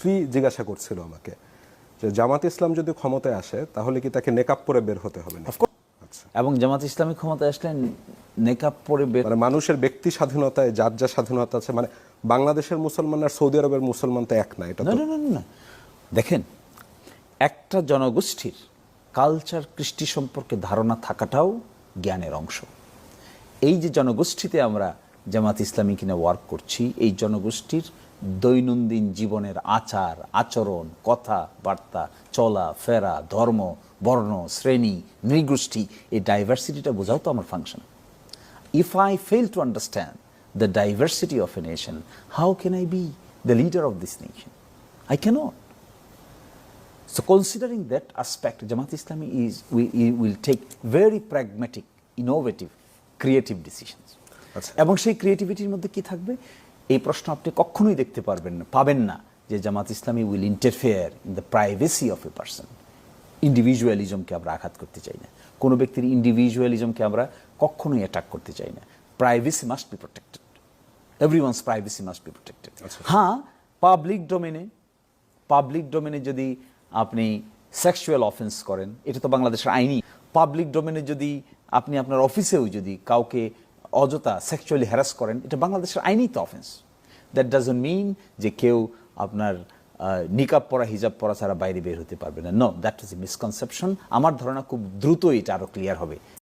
স্ত্রী জিজ্ঞাসা করছিল আমাকে যে জামাত ইসলাম যদি ক্ষমতায় আসে তাহলে কি তাকে নেকাব পরে বের হতে হবে না আচ্ছা। এবং জামাত ইসলামী ক্ষমতায় আসলে নেকাব পরে বের মানে মানুষের ব্যক্তি স্বাধীনতায় যার যা স্বাধীনতা আছে মানে বাংলাদেশের মুসলমান আর সৌদি আরবের মুসলমান তো এক না এটা না না, না দেখেন একটা জনগোষ্ঠীর কালচার কৃষ্টি সম্পর্কে ধারণা থাকাটাও জ্ঞানের অংশ। এই যে জনগোষ্ঠীতে আমরা জামাত ইসলামী কিনা ওয়ার্ক করছি এই জনগোষ্ঠীর দৈনন্দিন জীবনের আচার আচরণ কথা বার্তা চলা ফেরা ধর্ম বর্ণ শ্রেণি নৃগোষ্ঠী এই ডাইভার্সিটিটা বোঝাও তো আমার function if I fail to understand the diversity of a nation, how can I be the leader of this nation? I cannot. So, considering that aspect, Jamaat Islami is will take very pragmatic, innovative, creative. আচ্ছা। এবং সেই ক্রিয়েটিভিটির মধ্যে কি থাকবে? এই প্রশ্ন আপনি কখনোই দেখতে পারবেন না পাবেন না যে Jamaat Islami will interfere in the privacy of a person ইন্ডিভিজুয়ালিজমকে আমরা আঘাত করতে চাই না। কোনো ব্যক্তির ইন্ডিভিজুয়ালিজমকে আমরা কখনোই অ্যাটাক করতে চাই না। Privacy must be protected every one's privacy must be protected হ্যাঁ পাবলিক ডোমেনে পাবলিক ডোমেনে যদি আপনি সেক্সুয়াল অফেন্স করেন এটা তো বাংলাদেশের আইনি পাবলিক ডোমেনে যদি আপনি আপনার অফিসেও যদি কাউকে অযথা সেক্সুয়ালি হ্যারাস করেন, এটা বাংলাদেশের আইনি তো অফেন্স দ্যাট ডাজন্ট মিন যে কেউ আপনার নিকাব পরা হিজাব পরা ছাড়া বাইরে বের হতে পারবে না। No that is a misconception আমার ধারণা খুব দ্রুত এটা আরও ক্লিয়ার হবে।